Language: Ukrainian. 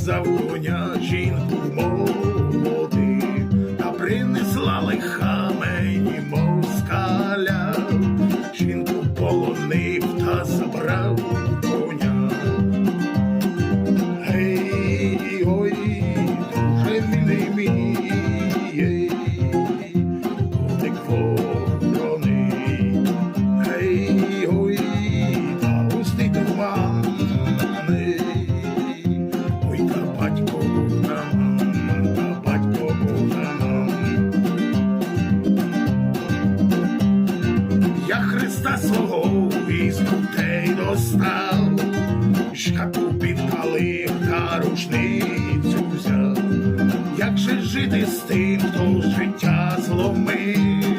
за жінку молоди, та принесла лиха мені москаля, жінку полонив та забрав. Христа свого війську те й достав, шкапу підпалив та рушницю взяв, як же жити з тим, хто життя зломив?